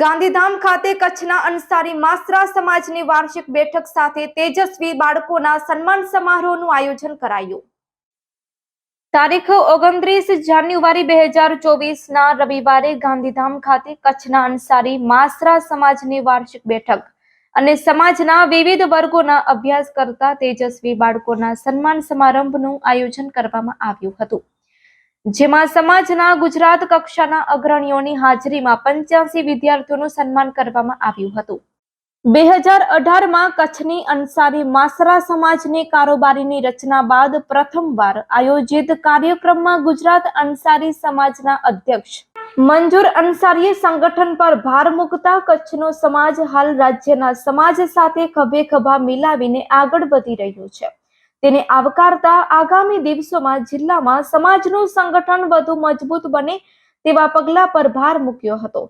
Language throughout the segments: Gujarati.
ગાંધીધામ ખાતે કચ્છના અંસારી માસરા સમાજની વાર્ષિક બેઠક સાથે તેજસ્વી બાળકોના સન્માન સમારોહનું આયોજન કરાયું. તારીખ ઓગણત્રીસ જાન્યુઆરી બે હજાર ચોવીસના રવિવારે ગાંધીધામ ખાતે કચ્છના અંસારી માસરા સમાજની વાર્ષિક બેઠક અને સમાજના વિવિધ વર્ગોના અભ્યાસ કરતા તેજસ્વી બાળકોના સન્માન સમારંભનું આયોજન કરવામાં આવ્યું હતું. જેમાં સમાજના ગુજરાત કક્ષાના અગ્રણીઓની હાજરીમાં પંચ્યાસી વિદ્યાર્થીઓનું સન્માન કરવામાં આવ્યું હતું. બે હજાર અઢારમાં કચ્છની અંસારી માસરા સમાજની કારોબારીની રચના બાદ પ્રથમવાર આયોજિત કાર્યક્રમમાં ગુજરાત અંસારી સમાજના અધ્યક્ષ મંજુર અંસારીએ સંગઠન પર ભાર મૂકતા કચ્છનો સમાજ હાલ રાજ્યના સમાજ સાથે ખભે ખભા મિલાવીને આગળ વધી રહ્યો છે. તેને આવકારતા આગામી દિવસોમાં જિલ્લામાં સમાજનું સંગઠન વધુ મજબૂત બને તેવા પગલા પર ભાર મૂક્યો હતો.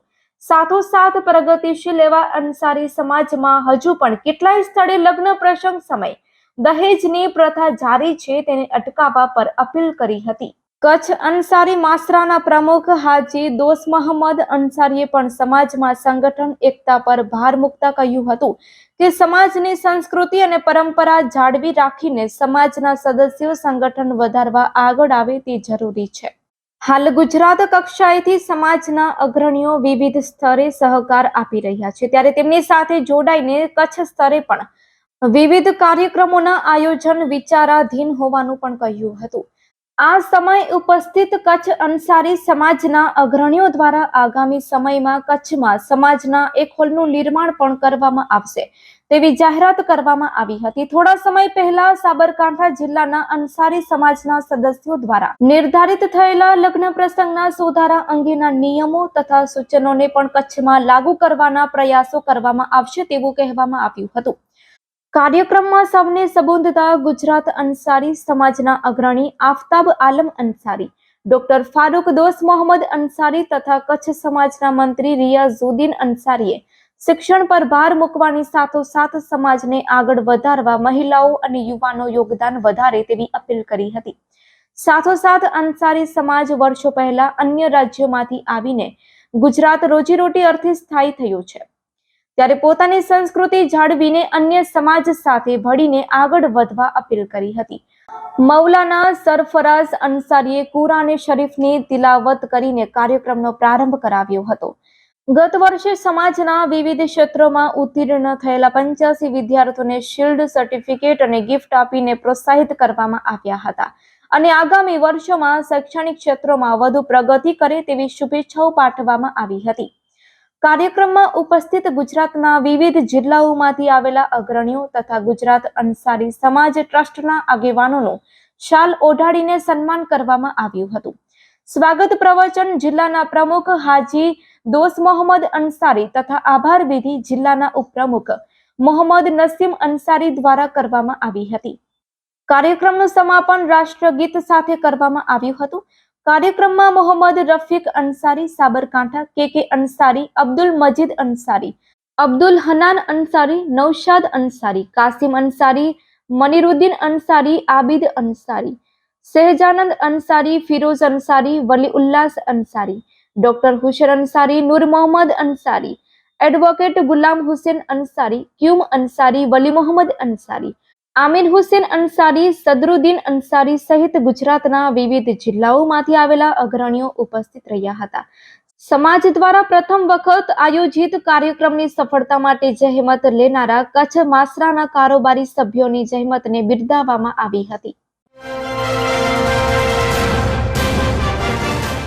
સાથોસાથ પ્રગતિશીલ એવા અંસારી સમાજમાં હજુ પણ કેટલાય સ્થળે લગ્ન પ્રસંગ સમય દહેજની પ્રથા જારી છે તેને અટકાવવા પર અપીલ કરી હતી. કચ્છ અંસારી માસરાના પ્રમુખ હાજી દોસ્ત મોહમ્મદ અંસારીએ પણ સમાજમાં સંગઠન, એકતા પર ભાર મૂકતા કહ્યું હતું કે સમાજની સંસ્કૃતિ અને પરંપરા જાળવી રાખીને સમાજના સદસ્યો સંગઠન વધારવા આગળ આવે તે જરૂરી છે. હાલ ગુજરાત કક્ષાએથી સમાજના અગ્રણીઓ વિવિધ સ્તરે સહકાર આપી રહ્યા છે. ત્યારે તેમની સાથે જોડાઈને કચ્છ સ્તરે પણ વિવિધ કાર્યક્રમોના આયોજન વિચારાધીન હોવાનું પણ કહ્યું હતું. આ સમય ઉપસ્થિત કચ્છ અંસારી સમાજના અગ્રણીઓ દ્વારા આગામી સમયમાં કચ્છમાં સમાજના એક હોલનું નિર્માણ પણ કરવામાં આવશે. તેવી જાહેરાત કરવામાં આવી હતી. થોડા સમય પહેલા સાબરકાંઠા જિલ્લાના અંસારી સમાજના સદસ્યો દ્વારા નિર્ધારિત થયેલા લગ્ન પ્રસંગના સુધારા અંગેના નિયમો તથા સૂચનોને પણ કચ્છમાં લાગુ કરવાના પ્રયાસો કરવામાં આવશે તેવું કહેવામાં આવ્યું હતું. કાર્યક્રમમાં સૌને સંબોધતા ગુજરાત અંસારી સમાજના અગ્રણી આફતાબ આલમ અંસારી, ડોક્ટર ફારૂક દોસ્ત મોહમ્મદ અંસારી તથા કચ્છ સમાજના મંત્રી રિયાઝુદ્દીન અંસારીએ શિક્ષણ પર ભાર મૂકવાની સાથોસાથ સમાજને આગળ વધારવા મહિલાઓ અને યુવાનો યોગદાન વધારે તેવી અપીલ કરી હતી. સાથોસાથ અંસારી સમાજ વર્ષો પહેલા અન્ય રાજ્યોમાંથી આવીને ગુજરાત રોજીરોટી અર્થે સ્થાયી થયું છે. ત્યારે પોતાની સંસ્કૃતિ જાળવીને અન્ય સમાજ સાથે ભળીને આગળ વધવા અપીલ કરી હતી. મૌલાના સરફરાઝ અન્સારીએ કુરાને શરીફની તિલાવત કરીને કાર્યક્રમનો પ્રારંભ કરાવ્યો હતો. ગત વર્ષે સમાજના વિવિધ ક્ષેત્રોમાં ઉત્તીર્ણ થયેલા પંચ્યાસી વિદ્યાર્થીઓને શિલ્ડ સર્ટિફિકેટ અને ગિફ્ટ આપીને પ્રોત્સાહિત કરવામાં આવ્યા હતા અને આગામી વર્ષોમાં શૈક્ષણિક ક્ષેત્રોમાં વધુ પ્રગતિ કરે તેવી શુભેચ્છાઓ પાઠવવામાં આવી હતી. કાર્યક્રમમાં ઉપસ્થિત ગુજરાતના વિવિધ જિલ્લાઓમાંથી આવેલા અગ્રણીઓ તથા ગુજરાત અંસારી સમાજ ટ્રસ્ટના આગેવાનોનું શાલ ઓઢાડીને સન્માન કરવામાં આવ્યું હતું. સ્વાગત પ્રવચન જિલ્લાના પ્રમુખ હાજી દોસ મોહમ્મદ અંસારી તથા આભાર વિધિ જિલ્લાના ઉપપ્રમુખ મોહમ્મદ નસીમ અંસારી દ્વારા કરવામાં આવી હતી. કાર્યક્રમનું સમાપન રાષ્ટ્રગીત સાથે કરવામાં આવ્યું હતું. કાર્યક્રમમાં Mohammad Rafiq Ansari Sabarkantha, K K Ansari Abdul Majid Ansari Abdul Hanan Ansari Naushad Ansari Kasim Ansari Maniruddin Ansari Abid Ansari Sahejanand Ansari Firoz Ansari Wali Ullas Ansari doctor Hussain Ansari Noor Mohammad Ansari advocate Ghulam Hussain Ansari ક્યુમ Ansari વલી મોહમ્મદ અંસારી આમિર હુસેન અંસારી સદરુદ્દીન અંસારી સહિત ગુજરાતના વિવિધ જિલ્લાઓમાંથી આવેલા અગ્રણીઓ ઉપસ્થિત રહ્યા હતા. સમાજ દ્વારા પ્રથમ વખત આયોજિત કાર્યક્રમની સફળતા માટે જહેમત લેનારા કચ્છ માસરાના કારોબારી સભ્યોની જહેમતને બિરદાવવામાં આવી હતી.